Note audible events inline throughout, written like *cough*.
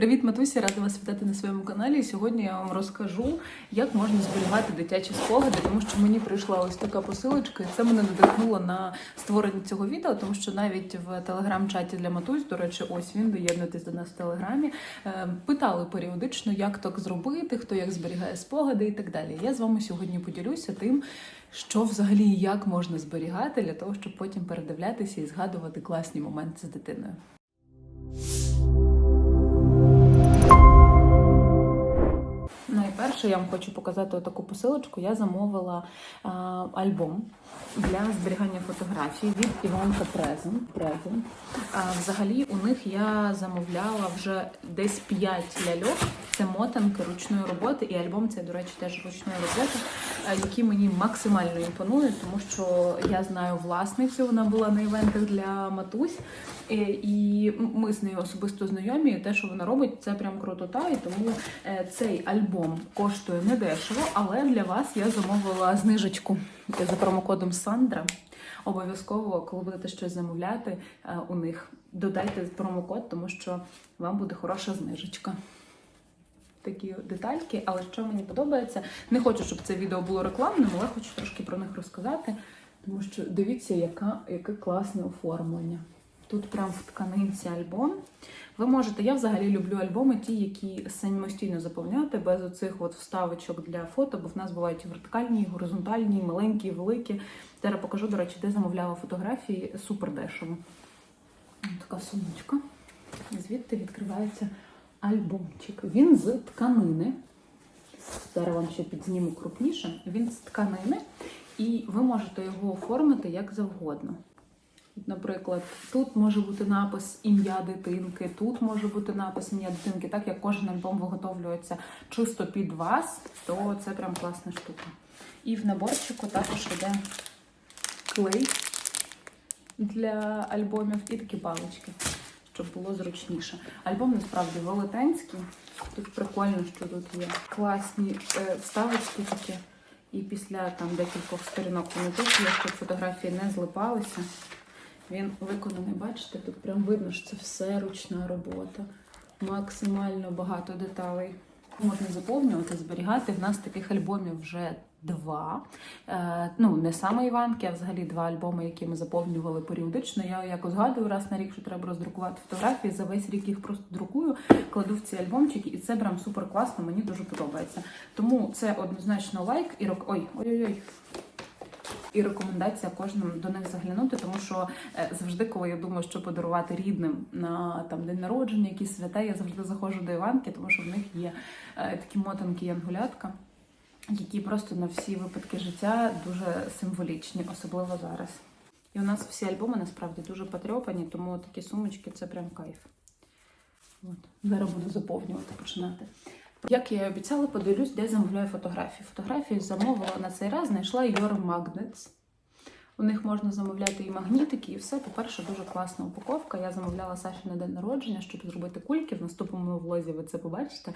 Привіт, матусі! Рада вас вітати на своєму каналі. Сьогодні я вам розкажу, як можна зберігати дитячі спогади, тому що мені прийшла ось така посилочка, і це мене надихнуло на створення цього відео, тому що навіть в телеграм-чаті для матусь, до речі, ось він доєднуйтесь до нас в телеграмі. е, Питали періодично, як так зробити, хто як зберігає спогади і так далі. Я з вами сьогодні поділюся тим, що взагалі як можна зберігати для того, щоб потім передивлятися і згадувати класні моменти з дитиною. Найперше я вам хочу показати таку посилочку. Я замовила а, альбом для зберігання фотографій від Іванка Презен. Презен. А, взагалі у них я замовляла вже десь 5 ляльок. Це мотанки ручної роботи, і альбом це, до речі, теж ручної роботи, а, які мені максимально імпонують, тому що я знаю власницю, вона була на івентах для матусь. Е, І ми з нею особисто знайомі. і Те, що вона робить, це прям крутота. І тому е, цей альбом коштує недешево, але для вас я замовила знижечку за промокодом Сандра. Обов'язково, коли будете щось замовляти е, у них, додайте промокод, тому що вам буде хороша знижечка. Такі детальки, але що мені подобається, не хочу, щоб це відео було рекламним, але хочу трошки про них розказати, тому що дивіться, яка, яке класне оформлення. Тут прям в тканинці альбом. Ви можете, я взагалі люблю альбоми, ті, які самостійно заповняти, без оцих от вставочок для фото, бо в нас бувають і вертикальні, і горизонтальні, і маленькі, і великі. Зараз покажу, до речі, де замовляла фотографії супер дешево. Така сумочка. Звідти відкривається альбомчик. Він з тканини. Зараз вам ще підзніму крупніше. Він з тканини, і ви можете його оформити як завгодно. Наприклад, тут може бути напис ім'я дитинки, тут може бути напис ім'я дитинки, так як кожен альбом виготовлюється чисто під вас, то це прям класна штука. І в наборчику також йде клей для альбомів і такі палички, щоб було зручніше. Альбом насправді велетенський. Тут прикольно, що тут є класні е, вставочки такі. І після там декількох сторінок вони тут щоб фотографії не злипалися. Він виконаний, бачите, тут прям видно, що це все ручна робота. Максимально багато деталей. Можна заповнювати, зберігати. В нас таких альбомів вже два. Е, ну, не саме Іванки, а взагалі два альбоми, які ми заповнювали періодично. Я якось згадую раз на рік, що треба роздрукувати фотографії. За весь рік їх просто друкую, кладу в ці альбомчики, і це прям супер класно, мені дуже подобається. Тому це однозначно лайк і рок. Ой, ой-ой-ой. І рекомендація кожному до них заглянути, тому що е, завжди, коли я думаю, що подарувати рідним на там день народження, якісь свята, я завжди заходжу до Іванки, тому що в них є е, такі мотанки янгулятка, які просто на всі випадки життя дуже символічні, особливо зараз. І у нас всі альбоми насправді дуже потрьопані, тому такі сумочки це прям кайф. От. Зараз буду заповнювати, починати. Як я і обіцяла, подивлюсь, де замовляю фотографії. Фотографії замовила на цей раз, знайшла Your Magnets. У них можна замовляти і магнітики, і все. По-перше, дуже класна упаковка. Я замовляла Саші на день народження, щоб зробити кульки. В наступному влозі ви це побачите.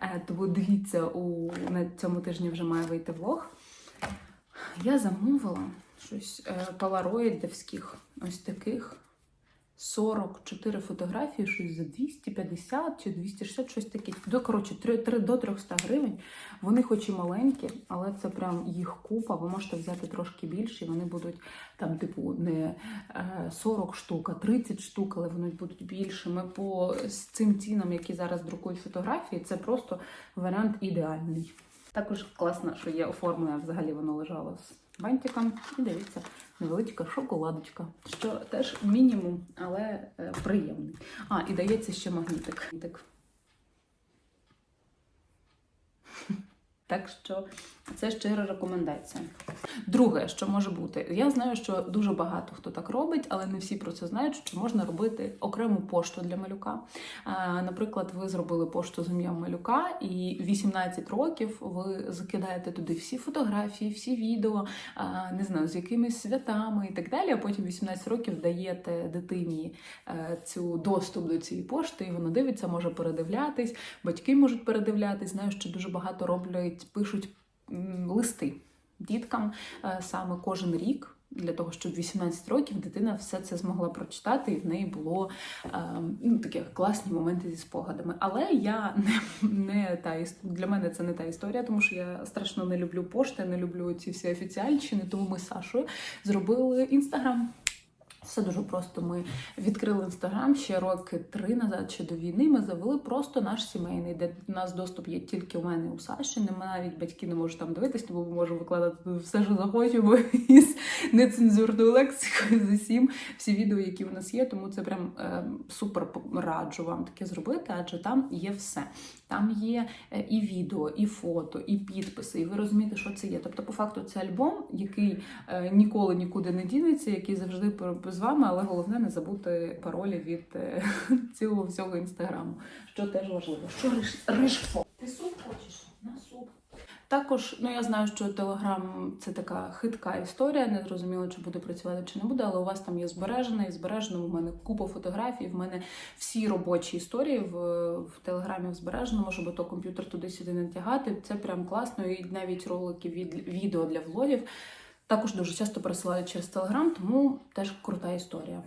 Е, Тому дивіться, у на цьому тижні вже має вийти влог. Я замовила щось е, полароїдівських, ось таких. 44 фотографії, щось за 250 чи 260, щось таке. До, коротше, 3, 3, до 300 гривень. Вони хоч і маленькі, але це прям їх купа. Ви можете взяти трошки більше, і вони будуть там, типу, не е, 40 штук, а 30 штук, але вони будуть більшими. По з цим цінам, які зараз друкують фотографії, це просто варіант ідеальний. Також класно, що є оформлення, взагалі воно лежало бантиком. І дивіться, невеличка шоколадочка, що теж мінімум, але е, приємний. А, і дається ще магнітик. *laughs* Так що це щира рекомендація. Друге, що може бути, я знаю, що дуже багато хто так робить, але не всі про це знають, що можна робити окрему пошту для малюка. Наприклад, ви зробили пошту з ім'ям малюка, і 18 років ви закидаєте туди всі фотографії, всі відео, не знаю, з якимись святами і так далі. А потім 18 років даєте дитині е, цю доступ до цієї пошти, і вона дивиться, може передивлятись, батьки можуть передивлятись. Знаю, що дуже багато роблять, пишуть листи діткам е, саме кожен рік. Для того, щоб 18 років дитина все це змогла прочитати, і в неї було е, ну, такі класні моменти зі спогадами. Але я не, не та для мене це не та історія, тому що я страшно не люблю пошти, не люблю ці всі офіціальщини. Тому ми з Сашою зробили інстаграм. Все дуже просто. Ми відкрили інстаграм ще роки три назад, ще до війни. Ми завели просто наш сімейний, де у нас доступ є тільки у мене у Саші. Нема навіть батьки не можуть там дивитися, бо ми можемо викладати все, що захочемо, *laughs* із нецензурною лексикою з усім. Всі відео, які у нас є. Тому це прям е, супер раджу вам таке зробити, адже там є все. Там є е, і відео, і фото, і підписи, і ви розумієте, що це є. Тобто, по факту, це альбом, який е, ніколи нікуди не дінеться, який завжди з вами, але головне не забути паролі від *laughs* цілого цього всього інстаграму, що теж важливо. Що риш, ришфо? Ти суп хочеш? На суп. Також, ну я знаю, що Телеграм це така хитка історія, не зрозуміло, чи буде працювати, чи не буде, але у вас там є збережене, і збережено в мене купа фотографій. В мене всі робочі історії в, в Телеграмі в збереженому, щоб то комп'ютер туди-сюди не тягати. Це прям класно. І навіть ролики від відео для влогів також дуже часто пересилають через Телеграм, тому теж крута історія.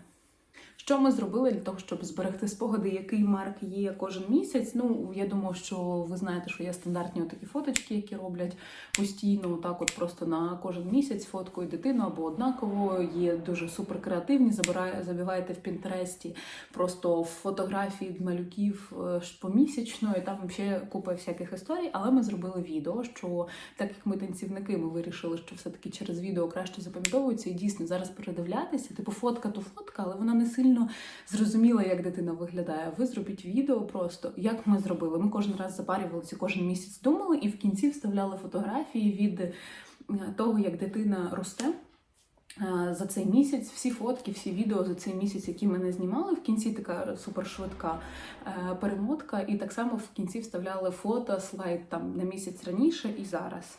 Що ми зробили для того, щоб зберегти спогади, який марк є кожен місяць? Ну, я думаю, що ви знаєте, що є стандартні такі фоточки, які роблять постійно, так от просто на кожен місяць фоткою дитину або однаково. Є дуже супер креативні. Забиваєте в Пінтересті просто фотографії малюків е, помісячно, і там ще купа всяких історій. Але ми зробили відео, що так як ми танцівники, ми вирішили, що все-таки через відео краще запам'ятовується. І дійсно зараз передивлятися, типу фотка то фотка, але вона не сильно зрозуміла, як дитина виглядає. Ви зробіть відео просто, як ми зробили. Ми кожен раз запарювалися, кожен місяць думали, і в кінці вставляли фотографії від е, того, як дитина росте. Е, За цей місяць всі фотки, всі відео за цей місяць, які ми не знімали, в кінці така супершвидка е, перемотка, і так само в кінці вставляли фото, слайд там на місяць раніше і зараз.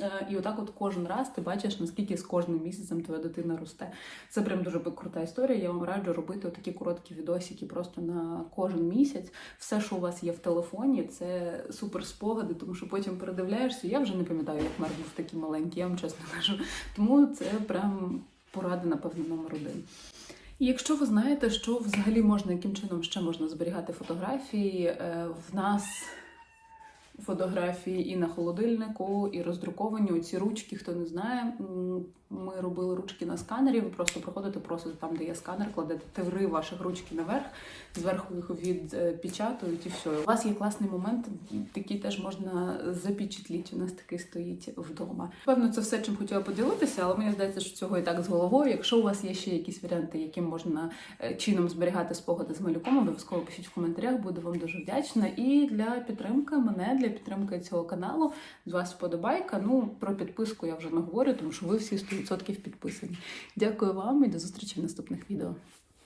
Е, І отак, от кожен раз ти бачиш, наскільки з кожним місяцем твоя дитина росте. Це прям дуже крута історія. Я вам раджу робити такі короткі відосики просто на кожен місяць. Все, що у вас є в телефоні, це супер спогади, тому що потім передивляєшся. Я вже не пам'ятаю, як Мер був такий маленький, я вам чесно *laughs* кажу. Тому це прям порада, напевно, номер один. І якщо ви знаєте, що взагалі можна, яким чином ще можна зберігати фотографії, е, в нас фотографії і на холодильнику, і роздруковані оці ручки, хто не знає. Ми робили ручки на сканері. Ви просто проходите просто там, де є сканер, кладете три ваших ручки наверх, зверху їх відпечатують і все. У вас є класний момент, який теж можна запечатліти. У нас такий стоїть вдома. Певно, це все, чим хотіла поділитися, але мені здається, що цього і так з головою. Якщо у вас є ще якісь варіанти, яким можна е, чином зберігати спогади з малюком, обов'язково пишіть в коментарях, буду вам дуже вдячна. І для підтримки мене, для підтримки цього каналу, з вас вподобайка. Ну про підписку я вже не говорю, тому що ви всі 100% підписані. Дякую вам і до зустрічі в наступних відео.